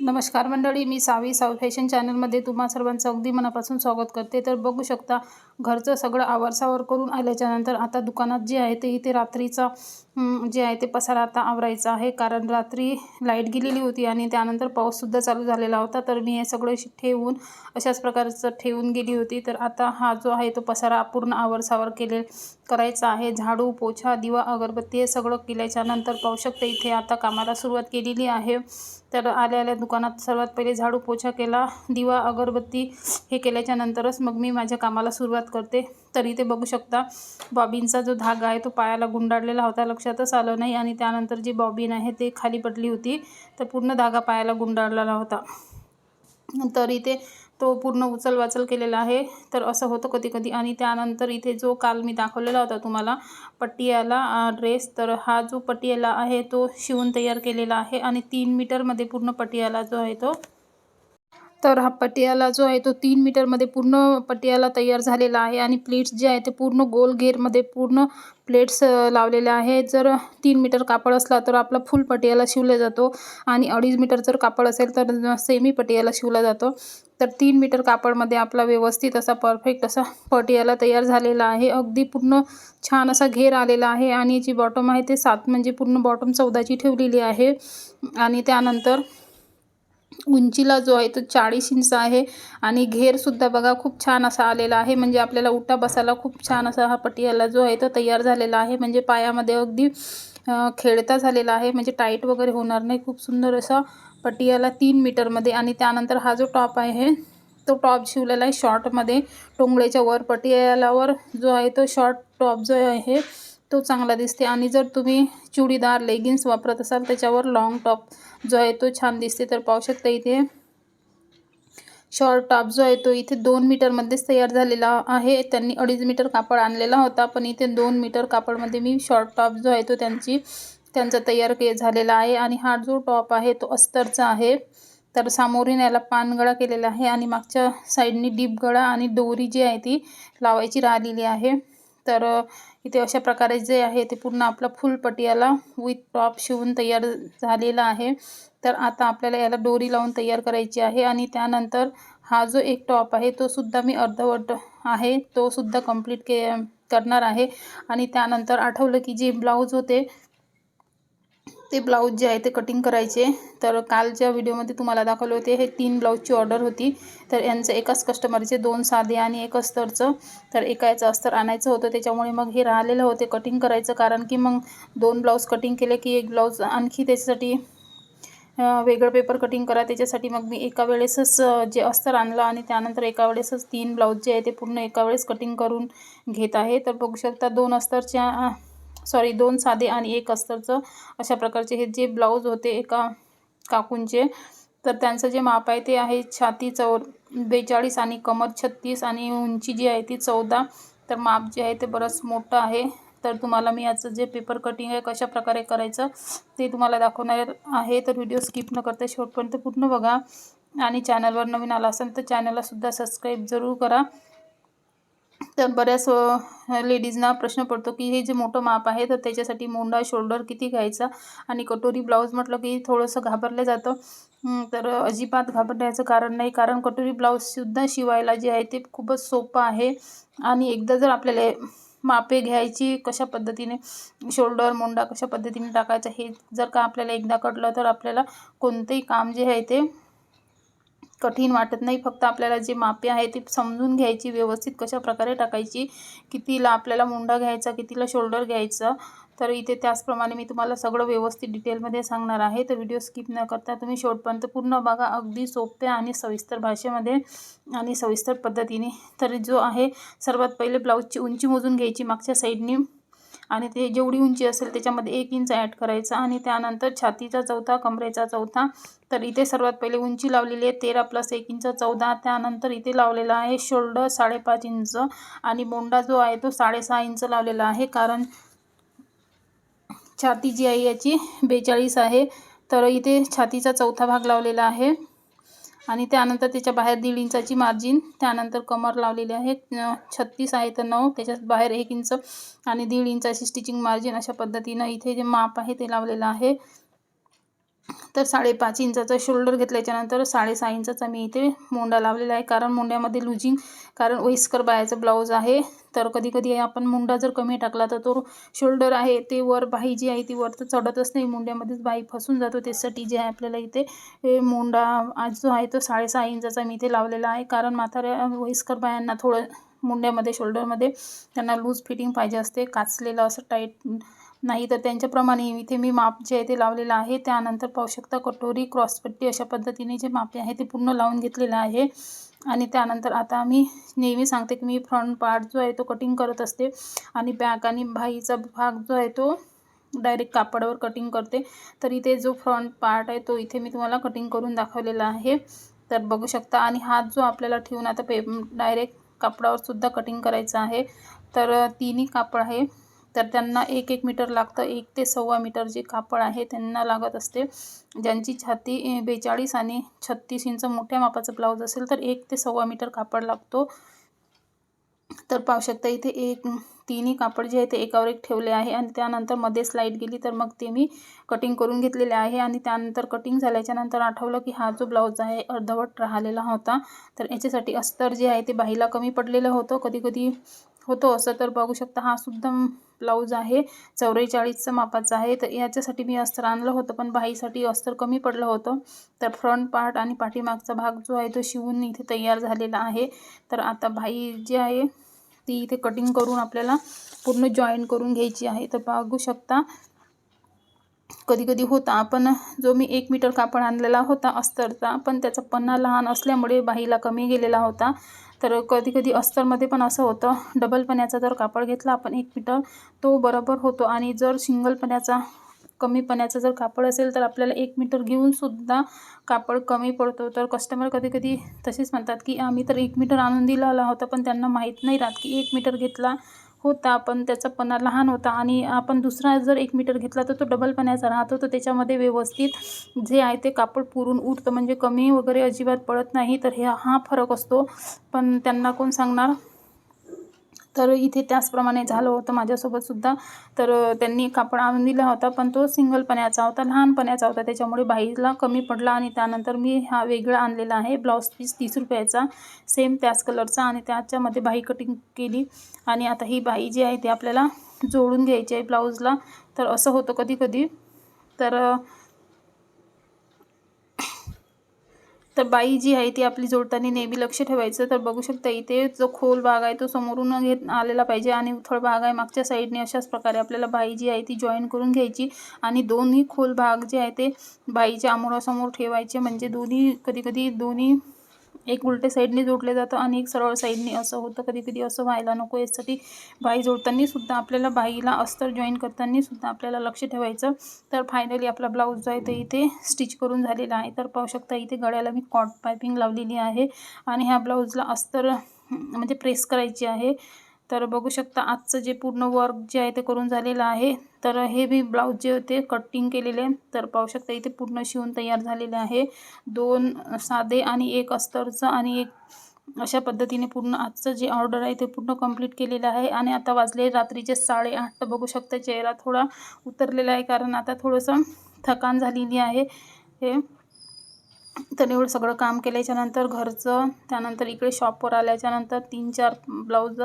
नमस्कार मंडळी मी सावी सावी फॅशन चॅनलमध्ये तुम्हा सर्वांचं अगदी मनापासून स्वागत करते. तर बघू शकता घरचं सगळं आवरसावर करून आल्याच्यानंतर आता दुकानात जे आहे ते इथे रात्रीचा जे आहे ते पसारा आता आवरायचा आहे. कारण रात्री लाइट गेलेली होती आणि त्यानंतर पाऊससुद्धा चालू झालेला होता. तर मी हे सगळं ठेवून अशाच प्रकारचं ठेवून गेली होती. तर आता हा जो आहे तो पसारा पूर्ण आवरसावर केले करायचं आहे. झाडू पोछा दिवा अगरबत्ती हे सगळं केल्याच्यानंतर पाहू शकते इथे आता कामाला सुरुवात केलेली आहे. तर आल्या आल्या दुकानात सर्वात पहिले झाडू पोछा केला. दिवा अगरबत्ती हे केल्याच्या नंतरच मग मी माझ्या कामाला सुरुवात करते. तर इथे बघू शकता बॉबिनचा जो धागा आहे तो पायाला गुंडाळलेला होता लक्षातच आलं नाही. आणि त्यानंतर जी बॉबिन आहे ते खाली पडली होती तर पूर्ण धागा पायाला गुंडाळलेला होता. तर इथे तो पूर्ण उचल वाचल केलेला आहे. तर असं होतं कधी कधी. आणि त्यानंतर इथे जो काल मी दाखवलेला होता तुम्हाला पटियाला ड्रेस तर हा जो पटियाला आहे तो शिवून तयार केलेला आहे. आणि तीन मीटरमध्ये पूर्ण पटियाला जो आहे तो तर हा पटियाला जो आहे तो तीन मीटरमध्ये पूर्ण पटियाला तयार झालेला आहे आणि प्लेट्स जे आहे ते पूर्ण गोल घेरमध्ये पूर्ण प्लेट्स लावलेल्या लावलेले आहे जर तीन मीटर कापड असला तर आपला फुल पटियाला शिवला जातो आणि अडीच मीटर जर कापड असेल तर सेमी पटियाला शिवला जातो. तर तीन मीटर कापडमध्ये आपला व्यवस्थित असा परफेक्ट असा पटियाला तयार झालेला आहे. अगदी पूर्ण छान असा घेर आलेला आहे आणि जी बॉटम आहे ते सात म्हणजे पूर्ण बॉटम चौदाची ठेवलेली आहे. आणि त्यानंतर उंचीला जो आहे तो चाळीस इंच आहे. आणि घेरसुद्धा बघा खूप छान असा आलेला आहे. म्हणजे आपल्याला उठा बसायला खूप छान असा हा पटियाला जो आहे तो तयार झालेला आहे. म्हणजे पायामध्ये अगदी खेळता झालेला आहे. म्हणजे टाईट वगैरे होणार नाही. खूप सुंदर असा पटियाला तीन मीटरमध्ये. आणि त्यानंतर हा जो टॉप आहे तो टॉप शिवलेला आहे शॉर्टमध्ये. टोंगळ्याच्या वर पटियालावर जो आहे तो शॉर्ट टॉप जो आहे तो चांगला दिसते. आणि जर तुम्ही चुडीदार लेगिन्स वापरत असाल त्याच्यावर लॉंग टॉप जो आहे तो छान दिसते. तर पाहू शकता इथे शॉर्ट टॉप जो आहे तो इथे दोन मीटरमध्येच तयार झालेला आहे. त्यांनी अडीच मीटर कापड आणलेला होता पण इथे दोन मीटर कापडमध्ये मी शॉर्ट टॉप जो आहे तो त्यांची त्यांचा तयार के झालेला आहे. आणि हा जो टॉप आहे तो अस्तरचा आहे. तर सामोरीन याला पानगळा केलेला आहे आणि मागच्या साईडनी डीप गळा आणि दोरी जी आहे ती लावायची राहिलेली आहे. तर इथे अशा प्रकारे जे आहे ते पूर्ण आपला फुल पटियाला विथ टॉप शिवून तयार झालेला आहे. तर आता आपल्याला याला दोरी लावून तयार करायची आहे आणि त्यानंतर हा जो एक टॉप आहे तो सुद्धा मी अर्धवट आहे. तो सुद्धा कंप्लीट के करणार आहे. आणि त्यानंतर आठवलं की जे ब्लाऊज होते ते ब्लाऊज जे आहे ते कटिंग करायचे. तर कालच्या व्हिडिओमध्ये तुम्हाला दाखवले होते हे तीन ब्लाऊजची ऑर्डर होती. तर यांचं एकाच कस्टमरचे दोन साधे आणि एक अस्तरचं तर एका याचं अस्तर आणायचं होतं त्याच्यामुळे मग हे राहिलेलं होते कटिंग करायचं. कारण की मग दोन ब्लाऊज कटिंग केले की एक ब्लाऊज आणखी त्याच्यासाठी वेगळं पेपर कटिंग करा. त्याच्यासाठी मग मी एका वेळेसच जे अस्तर आणलं आणि त्यानंतर एका वेळेसच तीन ब्लाऊज जे आहे ते पूर्ण एका वेळेस कटिंग करून घेत आहे. तर बघू शकता दोन अस्तरच्या सॉरी दोन साधे आणि एक अस्तरचं अशा प्रकारचे हे जे ब्लाऊज होते एका काकूंचे तर त्यांचं जे माप आहे ते आहे छाती चौ बेचाळीस आणि कमर छत्तीस आणि उंची जी आहे ती चौदा. तर माप जे आहे ते बरंच मोठं आहे. तर तुम्हाला मी याचं जे पेपर कटिंग आहे कशा प्रकारे करायचं ते तुम्हाला दाखवणार आहे. तर व्हिडिओ स्किप न करता शेवटपर्यंत पूर्ण बघा. आणि चॅनलवर नवीन आला असेल तर चॅनललासुद्धा सबस्क्राईब जरूर करा. तर बऱ्याच लेडीजना प्रश्न पडतो की हे जे मोठं माप आहे तर त्याच्यासाठी मोंडा शोल्डर किती घ्यायचा? आणि कटोरी ब्लाऊज म्हटलं की थोडंसं घाबरलं जातं. तर अजिबात घाबरण्याचं कारण नाही. कारण कटोरी ब्लाऊजसुद्धा शिवायला जे आहे ते खूपच सोपं आहे. आणि एकदा जर आपल्याला मापे घ्यायची कशा पद्धतीने शोल्डर मोंडा कशा पद्धतीने टाकायचा हे जर का आपल्याला एकदा कटलं तर आपल्याला कोणतंही काम जे आहे ते कठीण वाटत नाही. फक्त आपल्याला जे मापे आहे ते समजून घ्यायची व्यवस्थित कशा प्रकारे टाकायची कितीला आपल्याला मुंडा घ्यायचा कितीला शोल्डर घ्यायचं तर इथे त्याचप्रमाणे मी तुम्हाला सगळं व्यवस्थित डिटेलमध्ये सांगणार आहे. तर व्हिडिओ स्किप न करता तुम्ही शेवटपर्यंत पूर्ण बघा. अगदी सोप्या आणि सविस्तर भाषेमध्ये आणि सविस्तर पद्धतीने. तर जो आहे सर्वात पहिले ब्लाऊजची उंची मोजून घ्यायची. मागच्या साईडनी आणि ते जेवढी उंची असेल त्याच्यामध्ये एक इंच ॲड करायचा आणि त्यानंतर छातीचा चौथा कमरेचा चौथा. तर इथे सर्वात पहिले उंची लावलेली आहे तेरा प्लस एक इंच चौदा. त्यानंतर इथे लावलेला आहे शोल्डर साडेपाच इंच आणि मोंडा जो आहे तो साडेसहा इंच लावलेला आहे. कारण छाती जी आहे याची बेचाळीस आहे. तर इथे छातीचा चौथा भाग लावलेला आहे. आणि त्यानंतर त्याच्या बाहेर दीड इंचाची मार्जिन त्यानंतर कमर लावलेली आहे छत्तीस आहे तर नऊ त्याच्यात बाहेर एक इंच आणि दीड इंचाची स्टिचिंग मार्जिन अशा पद्धतीनं इथे जे माप आहे ते लावलेलं आहे. तर साडेपाच इंचाचा शोल्डर घेतल्याच्यानंतर साडेसहा इंचाचा मी इथे मोंडा लावलेला आहे. कारण मोंड्यामध्ये लुजिंग कारण वयस्कर बायाचं ब्लाऊज आहे. तर कधी कधी आपण मुंडा जर कमी टाकला तर तो शोल्डर आहे ते वर बाही जी आहे ती वर तर चढतच नाही. मुंड्यामध्येच बाही फसून जातो. त्यासाठी जे आहे आपल्याला इथे हे मोंडा आज जो आहे तो साडेसहा इंचाचा मी इथे लावलेला आहे. कारण म्हाताऱ्या वयस्कर बायांना थोडं मुंड्यामध्ये शोल्डरमध्ये त्यांना लूज फिटिंग पाहिजे असते. काचलेलं असं टाईट नाही तर त्यांच्याप्रमाणे इथे मी माप जे आहे ते लावलेलं आहे. त्यानंतर पाहू शकता कटोरी क्रॉसपट्टी अशा पद्धतीने जे मापे आहे ते पूर्ण लावून घेतलेलं आहे. आणि त्यानंतर आता मी नेहमी सांगते की मी फ्रंट पार्ट जो आहे तो कटिंग करत असते. आणि बॅक आणि भाईचा भाग जो आहे तो डायरेक्ट कापडावर कटिंग करते. तर इथे जो फ्रंट पार्ट आहे तो इथे मी तुम्हाला कटिंग करून दाखवलेला आहे. तर बघू शकता. आणि हात जो आपल्याला ठेवून आता पे डायरेक्ट कापडावर सुद्धा कटिंग करायचं आहे. तर तिन्ही कापड आहे. तर त्यांना एक एक मीटर लागतं. एक ते सव्वा मीटर जे कापड आहे त्यांना लागत असते. ज्यांची छाती बेचाळीस आणि छत्तीस इंच मोठ्या मापाचं ब्लाऊज असेल तर एक ते सव्वा मीटर कापड लागतो. तर पाहू शकता इथे एक तिन्ही कापड जे आहे ते एकावर एक ठेवले आहे आणि त्यानंतरमध्ये स्लाईड गेली तर मग ते मी कटिंग करून घेतलेले आहे आणि त्यानंतर कटिंग झाल्याच्यानंतर आठवलं की हा जो ब्लाऊज आहे अर्धवट राहिलेला होता. तर याच्यासाठी अस्तर जे आहे ते बाहीला कमी पडलेलं होतं. कधी कधी होतो. असं तर बघू शकता हा सुद्धा ब्लाऊज आहे. चौवेचाळीसचं मापाचं आहे. तर याच्यासाठी मी अस्तर आणलं होतं पण बाईसाठी अस्तर कमी पडलं होतं. तर फ्रंट पार्ट आणि पाठीमागचा भाग जो आहे तो शिवून इथे तयार झालेला आहे. तर आता बाई जी आहे ती इथे कटिंग करून आपल्याला पूर्ण जॉईन करून घ्यायची आहे. तर बघू शकता कधी कधी होता. आपण जो मी एक मीटर कापड आणलेला होता अस्तरचा पण त्याचा पन्ना लहान असल्यामुळे बाईला कमी गेलेला होता. तर कधी कधी अस्तरमध्ये पण असं होतं डबल पण्याचा जर कापड घेतला आपण एक मीटर तो बरोबर होतो. आणि जर सिंगल पण्याचा कमी पण्याचं जर कापड असेल तर आपल्याला एक मीटर घेऊनसुद्धा कापड कमी पडतो. तर कस्टमर कधी कधी तसेच म्हणतात की आम्ही तर एक मीटर आणून दिला होता पण त्यांना माहीत नाही राहत की एक मीटर घेतला होता पण त्याचा पणा लहान होता आणि आपण दुसरा जर एक मीटर घेतला तर तो डबल पण्याचा राहतो. तर त्याच्यामध्ये व्यवस्थित जे आहे ते कापड पुरून उठतं. म्हणजे कमी वगैरे अजिबात पडत नाही. तर हे हा फरक असतो. पण त्यांना कोण सांगणार? तर इथे त्याचप्रमाणे झालं होतं माझ्यासोबतसुद्धा तर त्यांनी कापड आणून दिला होता पण तो सिंगलपण्याचा होता लहानपणाचा होता. त्याच्यामुळे बाईला कमी पडला आणि त्यानंतर मी हा वेगळा आणलेला आहे ब्लाऊज पीस तीस रुपयाचा सेम त्याच कलरचा आणि त्याच्यामध्ये बाई कटिंग केली. आणि आता ही बाई जी आहे ती आपल्याला जोडून घ्यायची आहे ब्लाऊजला. तर असं होतं कधी कधी. तर तर बाई जी आहे ती आपली जोडताना नेहमी लक्ष ठेवायचं. तर बघू शकता इथे जो खोल भाग आहे तो समोरून घेत आलेला पाहिजे आणि उथळ भाग आहे मागच्या साईडने अशाच प्रकारे आपल्याला बाई जी आहे ती जॉईन करून घ्यायची आणि दोन्ही खोल भाग जे आहे ते बाईच्या आमोरासमोर ठेवायचे. म्हणजे दोन्ही कधी कधी दोन्ही एक उलटे साईडने जोडले जातं आणि एक सरळ साईडने असं होतं. कधी कधी असं व्हायला नको यासाठी बाई जोडताना सुद्धा आपल्याला बाईला अस्तर जॉईन करताना सुद्धा आपल्याला लक्ष ठेवायचं. तर फायनली आपला ब्लाऊज जो आहे तो इथे स्टिच करून झालेला आहे. तर पाहू शकता इथे गळ्याला मी कॉट पायपिंग लावलेली आहे. आणि ह्या ब्लाऊजला अस्तर म्हणजे प्रेस करायची आहे. तर बघू शकता आजचं जे पूर्ण वर्क जे आहे ते करून झालेलं आहे. तर हे मी ब्लाऊज जे होते कटिंग केलेले तर पाहू शकता इथे पूर्ण शिवून तयार झालेले आहे. दोन साधे आणि एक अस्तरचं आणि एक अशा पद्धतीने पूर्ण आजचं जे ऑर्डर आहे ते पूर्ण कंप्लीट केलेलं आहे. आणि आता वाजले रात्रीचे साडेआठ. तर बघू शकता चेहरा थोडा उतरलेला आहे कारण आता थोडंसं थकान झालेली आहे. हे तर एवढं सगळं काम केल्याच्यानंतर घरचं त्यानंतर इकडे शॉपवर आल्याच्यानंतर तीन चार ब्लाऊज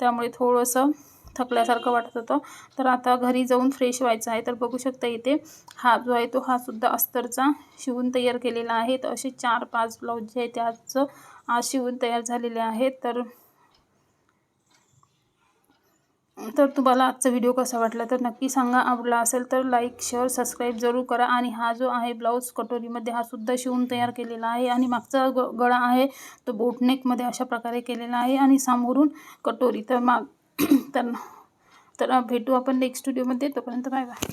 त्यामुळे थोडंसं थकल्यासारखं वाटत होतं. तर आता घरी जाऊन फ्रेश व्हायचं आहे. तर बघू शकता इथे हा जो आहे तो हा सुद्धा अस्तरचा शिवून तयार केलेला आहे. तर असे चार पाच ब्लाऊज जे आहे त्याचं आज शिवून तयार झालेले आहेत. तर तर तुम्हाला आजचा व्हिडिओ कसा वाटला तर नक्की सांगा. आवडला असेल तर लाईक शेअर सबस्क्राईब जरूर करा. आणि हा जो आहे ब्लाऊज कटोरीमध्ये हा सुद्धा शिवून तयार केलेला आहे. आणि मागचा ग गळा आहे तो बोटनेकमध्ये अशा प्रकारे केलेला आहे. आणि सामोरून कटोरी. तर माग तर तर भेटू आपण नेक्स्ट व्हिडिओमध्ये तोपर्यंत बाय बाय